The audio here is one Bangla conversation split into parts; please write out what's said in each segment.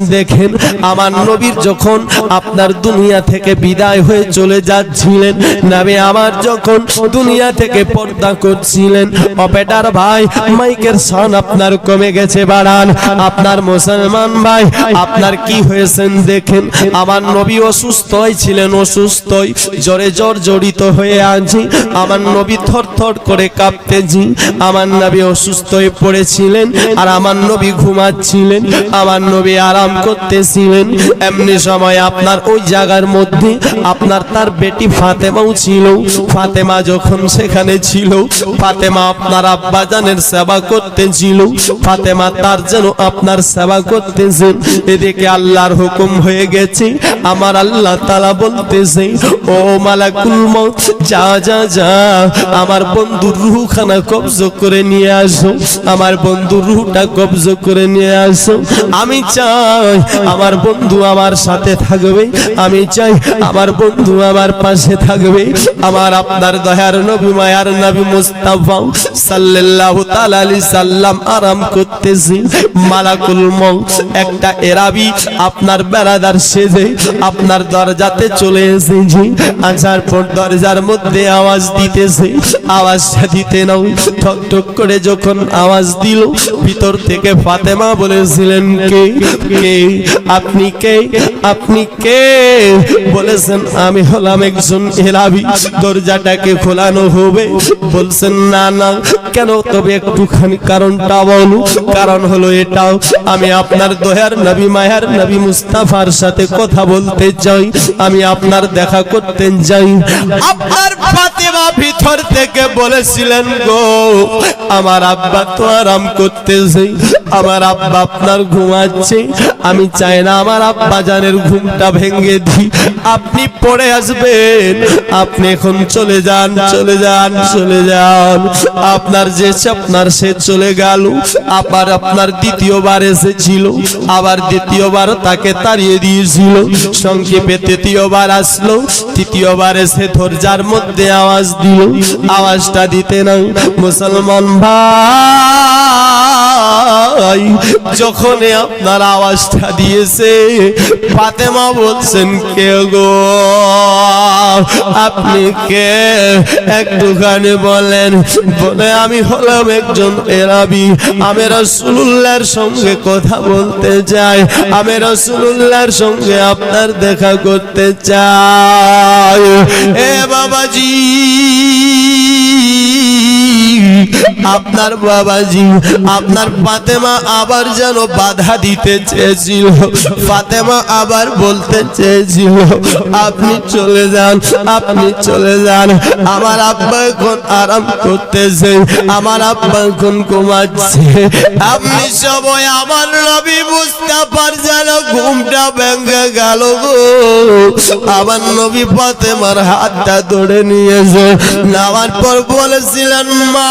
দেখেন, আমার নবীর যখন আপনার দুনিয়া থেকে বিদায় হয়ে চলে যাচ্ছিলেন, নামে আমার যখন দুনিয়া থেকে পর্দা করছিলেন অপেটার ভাই, মাইকের সান আপনার কমে গেছে, বাড়ান। আপনার মুসলমান ভাই, আপনার কি হয়েছেন দেখেন, আমার নবী অসুস্থই ছিলেন, অসুস্থই। জ্বরে জ্বর জড়িত হয়ে আছি, আমার নবী থর থর করে কাঁপতেছি। আমার নবী অসুস্থ হয়ে পড়েছিলেন, আর আমার নবী ঘুমাচ্ছিলেন। আমার নবী আরাম করতেছিলেন। এমনি সময় আপনার ওই জায়গার মধ্যে আপনার তার বেটি ফাতেমাও ছিল। ফাতেমা যখন সেখানে ছিল, ফাতেমা আপনার আব্বাজানের সেবা করতেছিল। ফাতেমা তার যেন আপনার সেবা করতেছেন এদিকে আল্লাহর হুকুম হয়ে গেছে। আমার আল্লাহ তালা বলতেছে, ও মালাকুল মত যা যা যা, আমার বন্ধুর রুহখানা কবজ করে নিয়ে আসো, আমার বন্ধুর রুহটা কবজ করে নিয়ে আসো। আমি চাই আমার বন্ধু আমার সাথে থাকবে, আমি চাই আমার বন্ধু আমার পাশে থাকবে। আমার আপনার দয়ার নবী মায়ার নবী মুস্তাফা সাল্লাল্লাহু তাআলা আলাইহি সাল্লাম আরাম করতেছি। মালাকুল মউত, একটা এরাবি আপনার বেড়াদার সেজে আপনার দরজাতে চলে এসেছি। আসার পর দরজার মধ্যে আওয়াজ দিতেছে। আওয়াজ দিতে নাও। ঠক ঠক করে যখন আওয়াজ দিল, ভিতর থেকে ফাতেমা বলেছিলেন, কে? কে? আপনি কে? আপনি কে? বলেছেন, আমি হলাম একজন এরাবি দরজাটাকে খোলানো হবে। বলছেন, না না, কেন? তবে একটুখানি কারণটা বলো কারণ হলো এটাও, আমি আপনার দয়ার নবী মায়ার নবী মুস্তাফার সাথে কথা বলতে চাই। আমি আপনার দেখা করতে যাই আপনার ফাতেমা ভিতর থেকে বলেছিলেন গো, আমার আব্বা তো আরাম করতেছে। আমার আব্বা আপনার ঘুমাচ্ছে। আমি চাই না আমার আব্বা জানের ঘুমটা ভেঙে দিই। আপনি পড়ে আসবেন, আপনি এখন চলে যান চলে যান চলে যান। আপনার যে আপনার সে চলে গেল, আবার আপনার দ্বিতীয়বার এসেছিল, আবার দ্বিতীয়বার তাকে তাড়িয়ে দিয়েছিল। সংক্ষেপে তৃতীয়বার আসলো, তৃতীয়বার এসে ধৈর্যার মধ্যে আওয়াজ দিল, আওয়াজটা দিতে না মুসলমান ভাই যখন আপনার আওয়াজটা দিয়েছে। ফাতেমা বলছেন, কে গো? আপনি কে? একটুখানি বলেন, বলে আমি হলাম একজন এরাবি। আমি রসুল্লাহর সঙ্গে কথা বলতে চাই। আমি রসুল্লাহর সঙ্গে আপনার দেখা করতে চাই। এ বাবাজি! আপনার বাবাজি, আপনার ফাতেমা আবার যেন বাধা দিতে চেয়েছিল। ফাতেমা আবার বলতে চেয়েছিল, আপনি চলে যান, আপনি চলে যান। আমার আব্বা এখন আরাম করতেছে, আমার আব্বা এখন ঘুমাচ্ছে। আপনি সবাই আমার রবি মুস্তাফার যেন ঘুমটা ভেঙে গেল গো। আমার নবী ফাতেমার হাতটা ধরে নিয়েছে। নামার পর বলেছিলেন, মা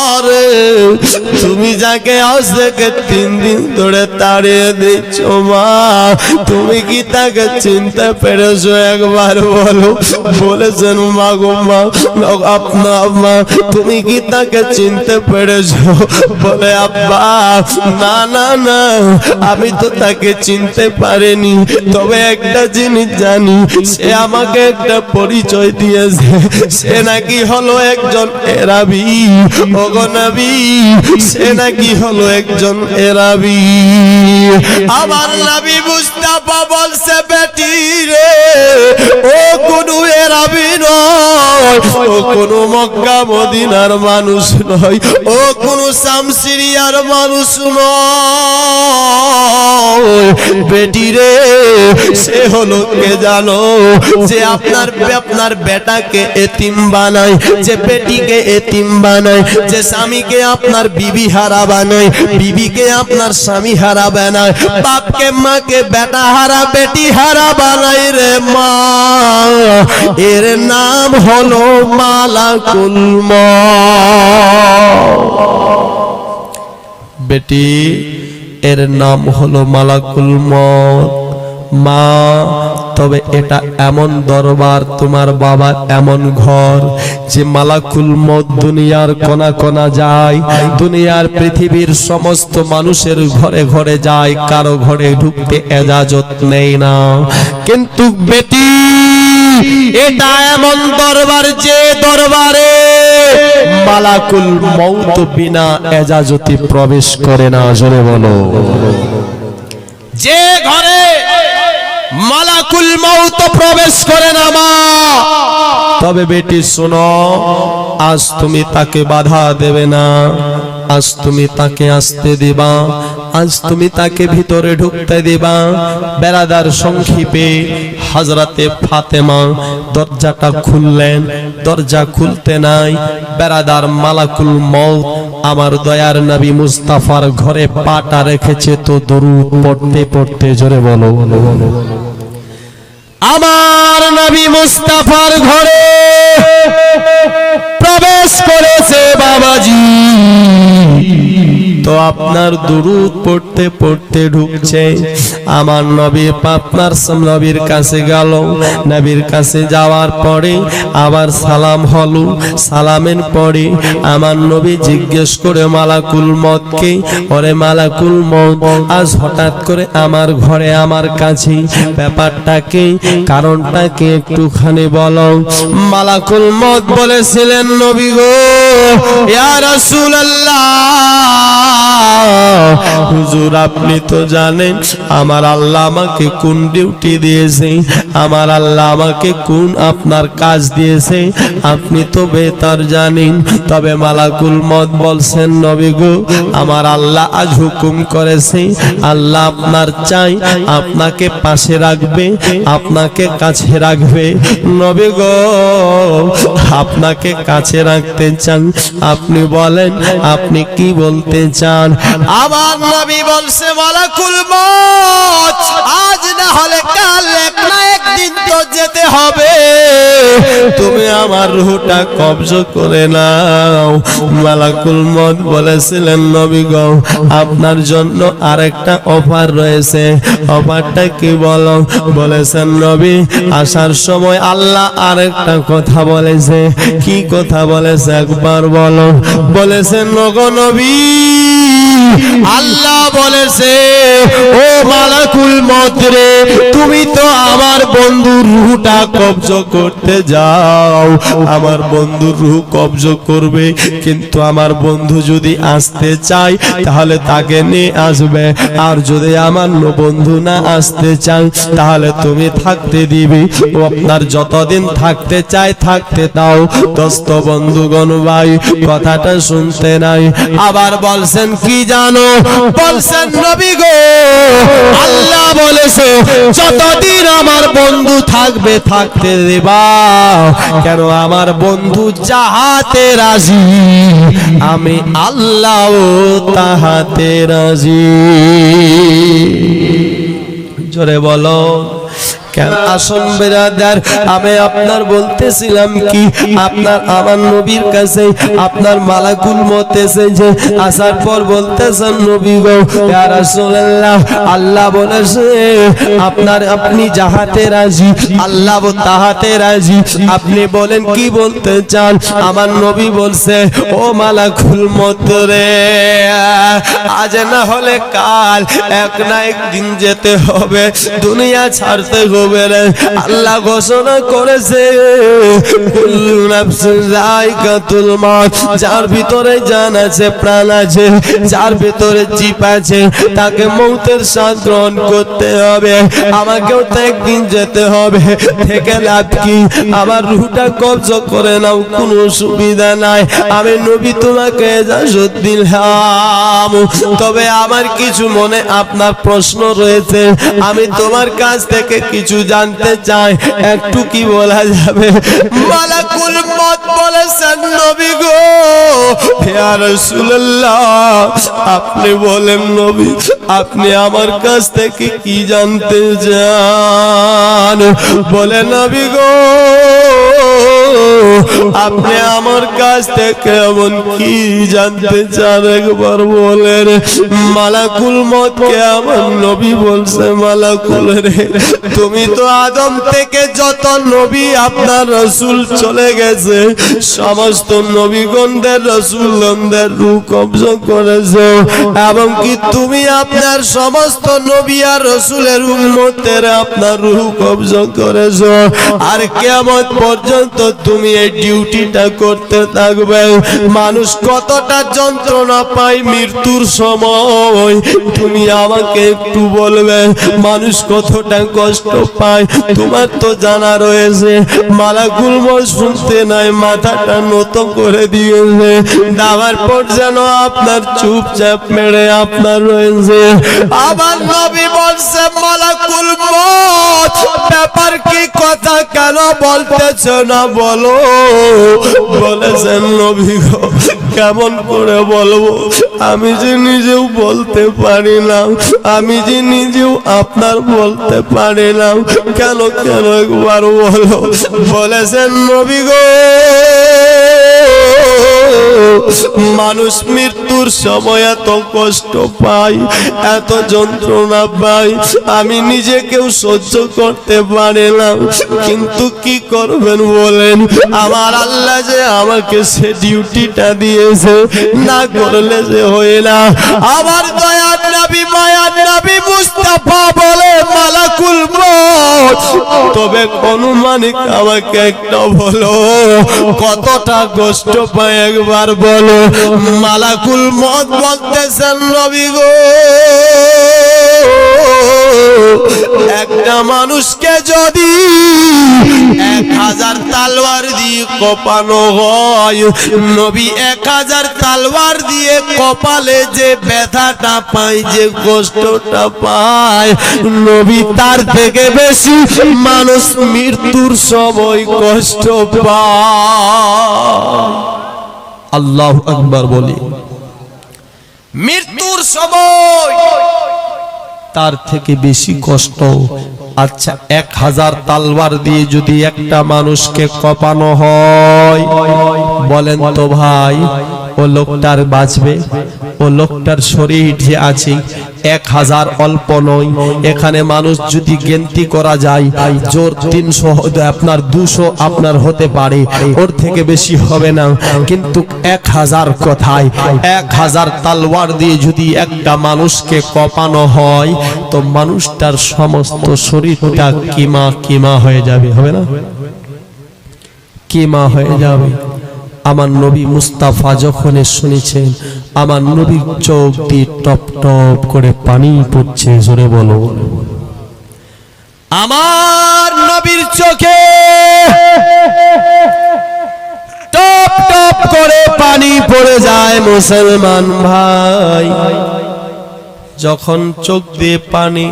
রে তুমি যাকে আজ থেকে তিন দিন ধরে তাড়িয়ে দিচ্ছ মা, তুমি কি তাকে চিনতে পেরেছ একবার বলো? বলেছেন, মা গো মা আপনার মা, তুমি কি তাকে চিনতে পেরেছ? বলে, আব্বা, না না না, আমি তো তাকে চিনতে পারিনি। তবে একটা জিনিস জানি, সে আমাকে একটা পরিচয় দিয়েছে। সে নাকি হলো একজন এরাবি। ওগনবি সে নাকি হলো একজন এরাবি। আমার নবী মুস্তাফা বলছে বেটি রে ও কোনো এরাবি নয় ও কোনো মক্কা মদিনার মানুষ নয় ও কোনো সামসিরিয়ার মানুষ নয় বেটি রে সে হলো কে জানো যে আপনার আপনার বেটাকে এতিম বানায় যে বেটিকে এতিম বানায় যে স্বামীকে আপনার বিবি হারা বানায় বিবিকে আপনার স্বামী হারা বানায় বাপকে, মাকে বেটা হারা, বেটি হারা বানাই রে মা। এর নাম হলো মালাকুল বেটি, এর নাম হলো মালাকুল মত মা, তবে এটা এমন দরবার, তোমার বাবার এমন ঘর যে মালাকুল মত দুনিয়ার কোনা কোনা যায়, দুনিয়ার পৃথিবীর সমস্ত মানুষের ঘরে ঘরে যায়, কারও ঘরে ঢুকতে এজাজত নেই না। কিন্তু বেটি, এটা এমন দরবার যে দরবারে মালাকুল মৌত বিনা এজাজতি প্রবেশ করে না, জোরে বলো। যে ঘরে মালাকুল মৌত প্রবেশ করে না, মা। তবে বেটি, শোনো, আজ তুমি তাকে বাধা দেবে না। আজ তুমি তাকে আসতে দিবা, আজ তুমি তাকে ভিতরে ঢুকতে দিবা। বেড়াদার সংক্ষিপে হাজরাতে ফাতেমা দরজাটা খুললেন, দরজা খুলতে নাই, বেড়াদার মালাকুল মৌত আমার দয়ার নবী মুস্তাফার ঘরে পাটা রেখেছে তো দরু পড়তে পড়তে জোরে বলো। আমার নবী মুস্তাফার ঘরে প্রবেশ করেছে বাবাজি। তো আপনার দুরুদ পড়তে পড়তে ঢুকছে। আমার নবী আপনার নবীর কাছে গেল। নবীর কাছে যাওয়ার পরে আবার সালাম হলো। সালামের পরে আমার নবী জিজ্ঞেস করে, মালাকুল মতকে ওরে, মালাকুল মত আজ হঠাৎ করে আমার ঘরে আমার কাছে ব্যাপারটা কি? কারণটা একটুখানি বলো। মালাকুল মত বলেছিলেন, নবী গো হুজুর, আপনি তো জানেন, আমার আল্লাহ আমাকে কোন ডিউটি দিয়েছে? আমার আল্লাহ আমাকে কোন আপনার কাজ দিয়েছে? আপনি তো বেতার জানেন, তবে মালাকুল মত বলছেন, নবী গো, আমার আল্লাহ আজ হুকুম করেছে, আল্লাহ আপনার চাই, আপনাকে পাশে রাখবে, আপনাকে কাছে রাখবে। নবী গো, আপনাকে কাছে রাখতে চান আপনি বলেন আপনি কি বলতে চান? আমার নবী বলছে মালাকুল মত আমার রুহটা কবজ করে নাও। মালাকুল মত বলেছিলেন, নবী গো, আপনার জন্য আরেকটা অফার রয়েছে। অফারটা কি বলো? বলেছেন, নবী, আসার সময় আল্লাহ আরেকটা কথা বলেছে। কি কথা বলেছে একবার বলো। বলেছেন নগো নবী, আল্লাহ বলেছে, ও মালাকুল মতরে তুমি তো আমার রুহটা কবজ করতে যাও। আমার বন্ধুর রুহ কবজ করবে, কিন্তু আমার বন্ধু যদি আসতে চায়, তাহলে তাকে নিয়ে আসবে। আর যদি আমার বন্ধু না আসতে চায়, তাহলে তুমি থাকতে দিবি। ও আপনার যতদিন থাকতে চায়, থাকতে দাও। দোস্ত বন্ধুগণ ভাই, কথাটা শুনতে নাই। আবার বলছেন, কি জানো? বলছেন, নবী গো, আল্লাহ বলেছে, যতদিন আমার বন্ধু থাকবে থাকতে দেবা। কেন আমার বন্ধু যাহাতে রাজি আমি আল্লাহ তাহাতে রাজি। জোরে বলো। আসন বেরাদার? আমি আপনার বলতেছিলাম কি? আপনার আমার নবীর কাছে, আপনার মালাকুল মত এসেছে। আসার পর বলতেছেন, নবী গো রাসূলুল্লাহ, আল্লাহ বলেছে, আপনার আপনি যাহাতে রাজি, আল্লাহ তাহাতে রাজি। আপনি বলেন, কি বলতে চান? আমার নবী বলছে, ও মালাকুল মত রে, আজ না হলে কাল এক না একদিন যেতে হবে। দুনিয়া ছাড়তে হবে রে আল্লাহ ঘোষণা করেছে। যার ভিতরে জান আছে, প্রাণ আছে, যার ভিতরে জীব আছে, তাকে মৌতের স্বাদ গ্রহণ করতে হবে। আমাকেও তো একদিন যেতে হবে। থেকে লাভ কি? আমার রুহটা কবজ করে নাও, কোনো সুবিধা নাই। আমি নবী তোমাকে দিলাম তবে আমার কিছু মনে আপনার প্রশ্ন রয়েছে। আমি তোমার কাছ থেকে কিছু জানতে চায়, একটু কি বলা যাবে? মালাকুল মত বলেছেন নবী গো। হে রাসূলুল্লাহ, আপনি বলেন নবী, আপনি আমার কাছ থেকে কি জানতে চান? বলে নবী গো আপনি আমার কাছ থেকে এমন কি জানতে চান? একবার বলেন, মালাকুল মত কে আমার নবী বলছে, মালাকুল রে, তুমি তো আদম থেকে যত নবী আপনার রসুল চলে গেছে, সমস্ত নবীগণদের রসুলগণদের রূপ কবজ করেছে। এবং কি তুমি আপনার সমস্ত নবী আর রসুলের উম্মতের আপনার রূহ কবজ করেছ? আর কেমন পর্যন্ত তুমি এই ডিউটিটা করতে থাকবে। মানুষ কতটা যন্ত্রণা পায় মৃত্যুর সময়। তুমি আমাকে একটু বলবে, মানুষ কতটা কষ্ট পায়? তোমার তো জানা রয়েছে মালাকুল মত শুনতে নাই, মাথাটা নত করে দিয়েছে। দাবার পর যেন আপনার চুপচাপ মেরে আপনার রয়েছে। আবার নবী বলছে মালাকুল মত ব্যাপার কি কথা কেন বলতেছ? না বলো, বলেছেন নবী কেমন করে বলব? আমি যে নিজেও বলতে পারি না আমি যে নিজেও আপনার বলতে পারি না কেন কেন একবার বলো? বলেছেন নবী গো মানুষ মৃত্যুর সময় এত কষ্ট পাই এত যন্ত্রণা পাই আমি নিজেকেও সহ্য করতে পারি না। কিন্তু কি করবেন বলেন? আমার আল্লাহ যে আমাকে সে ডিউটিটা দিয়েছে, না করলে যে হয় না। আমার দয়ার নবী, মায়ার নবী মুস্তাফা বলে, মালাকুল তবে কোন মানিক আমাকে একটা বলো, কতটা কষ্ট পায় একবার বলো, মালাকুল মত বলতেছেন রবি গো। একটা মানুষকে যদি এক হাজার তালওয়ার দিয়ে কপানো হয়, নবী এক হাজার তালওয়ার দিয়ে কপালে যে ব্যথাটা পায়, যে কষ্টটা পায়, নবী তার থেকে বেশি মানুষ মৃত্যুর সময় কষ্ট পায়। আল্লাহ আকবার বলি। মৃত্যুর সময় তার থেকে বেশি কষ্ট। আচ্ছা এক হাজার তালবার দিয়ে যদি একটা মানুষকে কপানো হয়, বলেন তো ভাই ও লোকটার বাঁচবে, ও লোকটার শরীর যে আছে, এক হাজার অল্প নয়। এখানে মানুষ যদি গেন্তি করা যায়, জোর তিনশো আপনার দুশো আপনার হতে পারে, ওর থেকে বেশি হবে না। কিন্তু এক হাজার কথায়, এক হাজার তালওয়ার দিয়ে যদি একটা মানুষকে কপানো হয়, তো মানুষটার সমস্ত শরীরটা কিমা কিমা হয়ে যাবে, হবে না? কিমা হয়ে যাবে। আমার নবী মুস্তাফা যখন শুনেছেন, আমার নবীর চোখ দিয়ে টপ টপ করে পানি পড়ছে, জোরে বলো। আমার নবীর চোখে টপ টপ করে পানি পড়ে যায় মুসলমান ভাই। যখন চোখ দিয়ে পানি,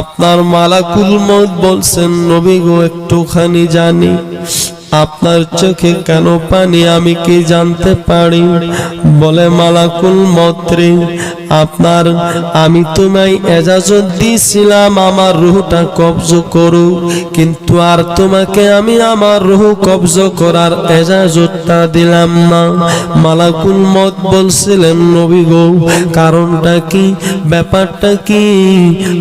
আপনার মালাকুল মত বলছেন, নবী গো, একটুখানি জানি আপনার চোখে কেন পানি? আমি কি জানতে পারি? বলে মালাকুল মত্রে আপনার, আমি তোমায় এজাজত দিয়েছিলাম, আমার রুহটা কবজ করু। কিন্তু আর তোমাকে আমি আমার রুহ কবজ করার এজাজতটা দিলাম না। মালাকুল মত বলছিলেন, নবী গো, কারণটা কি? ব্যাপারটা কি?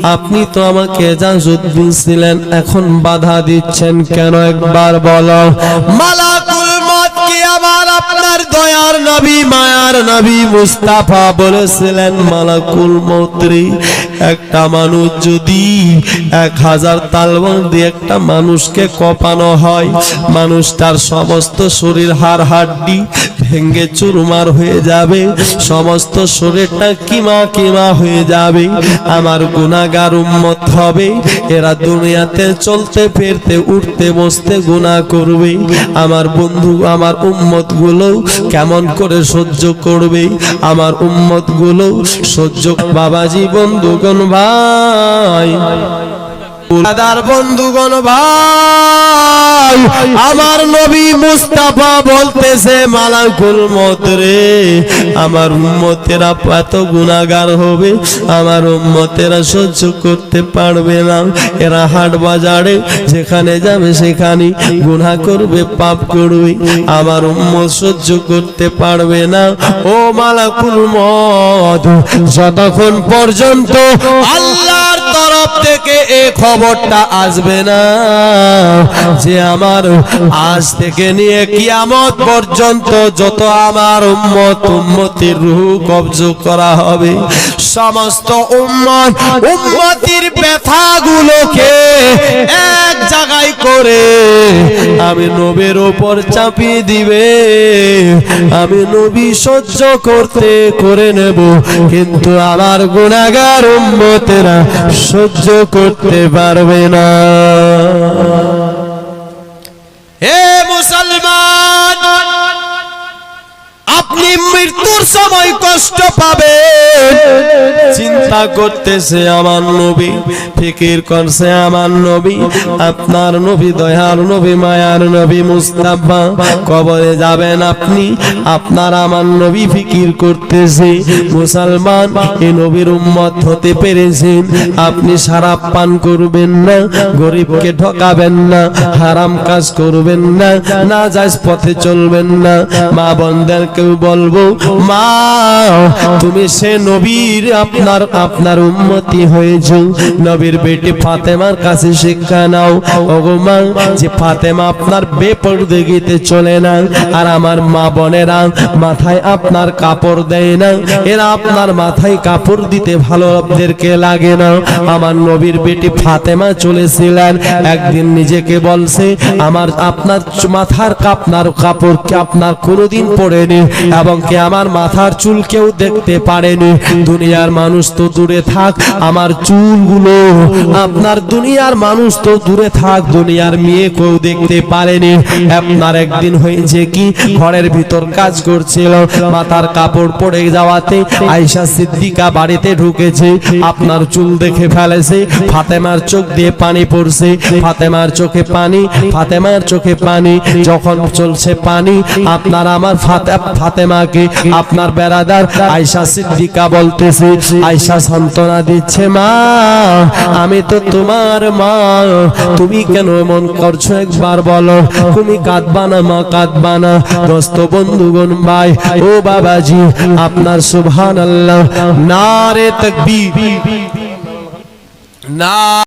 আপনি তো আমাকে এজাজত দিয়েছিলেন, এখন বাধা দিচ্ছেন কেন? একবার বলো। মালাকুল মত কি আমার আপনার দয়ার নবী, মায়ার নবী মুস্তাফা বলেছিলেন, মালাকুল মন্ত্রী একটা মানুষ যদি এক হাজার তালবন দিয়ে একটা মানুষকে কপানো হয় মানুষটার সমস্ত শরীর, হাড়, হাড্ডি ভেঙ্গে চুরমার হয়ে যাবে। সমস্ত শরীরটা কিমা কিমা হয়ে যাবে। আমার গুনাগার উম্মত হবে। এরা দুনিয়াতে চলতে, ফিরতে, উঠতে, বসতে গুনাহ করবে। আমার বন্ধু, আমার উম্মতগুলো কেমন করে সহ্য করবে? আমার উম্মতগুলো সহ্য, বাবাজি, বন্ধুগণ, ভাই। দাদার বন্ধুগণ ভাই, আমার নবী মুস্তাফা বলতেছে, মালাকুল মত রে, আমার উম্মতেরা এত গুণাগার হবে, আমার উম্মতেরা সহ্য করতে পারবে না। এরা হাট বাজারে, যেখানে যাবে সেখানে গুনাহ করবে, পাপ করবে। আমার উম্মত সহ্য করতে পারবে না। ও মালাকুল মত যতক্ষণ পর্যন্ত আল্লাহর তরফ থেকে এ খবরটা আসবে না। যে আমার আজ থেকে নিয়ে কিয়ামত পর্যন্ত যত আমার উম্মত, উম্মতির রূহ কবজ করা হবে, সমস্ত উম্মত, উম্মতির ব্যথাগুলোকে এক জায়গায় করে আমি নবীর ওপর চাপিয়ে দিবে। আমি নবী সহ্য করতে করে নেব, কিন্তু আমার গুণাগার উম্মতেরা সহ্য করতে পারবে না। হে মুসলমান আপনি সময় কষ্ট পাবেন চিন্তা করতেছে আমার নবী, ফিকির করছে আমার নবী, আপনার নবী, দয়ার নবী, মায়ার নবী মুস্তাফা, কবরে যাবেন আপনি, আপনার আমার নবী ফিকির করতেছে। মুসলমান এই নবীর উম্মত হতে পেরেছেন, আপনি সারাপ পান করবেন না, গরিবকে ঠকাবেন না, হারাম কাজ করবেন না না যাস পথে চলবেন না। মা বোনদেরকেও বলব, মা তুমি সে নবীর আপনার আপনার উন্মতি হয়েছ। নবীর বেটি ফাতেমার কাছে শিক্ষা নাও। ওগো মা, যে ফাতেমা আপনার বেপর্দে গীতে চলে না, আর আমার মা বোনেরা মাথায় আপনার কাপড় দেয় না, এরা আপনার মাথায় কাপড় দিতে ভালো আপনাদেরকে লাগে না। আমার নবীর বেটি ফাতেমা চলেছিলেন। একদিন নিজেকে বলছে, আমার, আপনার মাথার কাপনার কাপড় কি আপনার কোনোদিন পড়েনি? এবং কি আমার মাথার চুল কেউ দেখতে পারেনি। দুনিয়ার মানুষ তো দূরে থাক, আমার চুলগুলো। আপনার দুনিয়ার মানুষ তো দূরে থাক, দুনিয়ার মেয়ে কেউ দেখতে পারেনি। আপনার একদিন হয়েছে কি, ঘরের ভিতর কাজ করছিল, মাথার কাপড় পড়ে যাওয়াতে আয়সা সিদ্দিকা বাড়িতে ঢুকেছে, আপনার চুল দেখে ফেলেছে, ফাতেমার চোখ দিয়ে পানি পড়ছে, ফাতেমার চোখে পানি, ফাতেমার চোখে পানি, যখন চলছে পানি, আপনার আমার ফাতে, ফাতেমাকে আপনার বেড়াদার আয়সা সিদ্দিকা বলতেছে আয়সা সান্ত্বনা দিচ্ছে, মা, আমি তো তোমার মা। তুমি কেন এমন করছ একবার বলো। তুমি কাঁদবা না, মা, কাঁদবা না। দোস্ত বন্ধুগণ ভাই, ও বাবাজি, আপনার সুবহান আল্লাহ না নারে তকবীর। না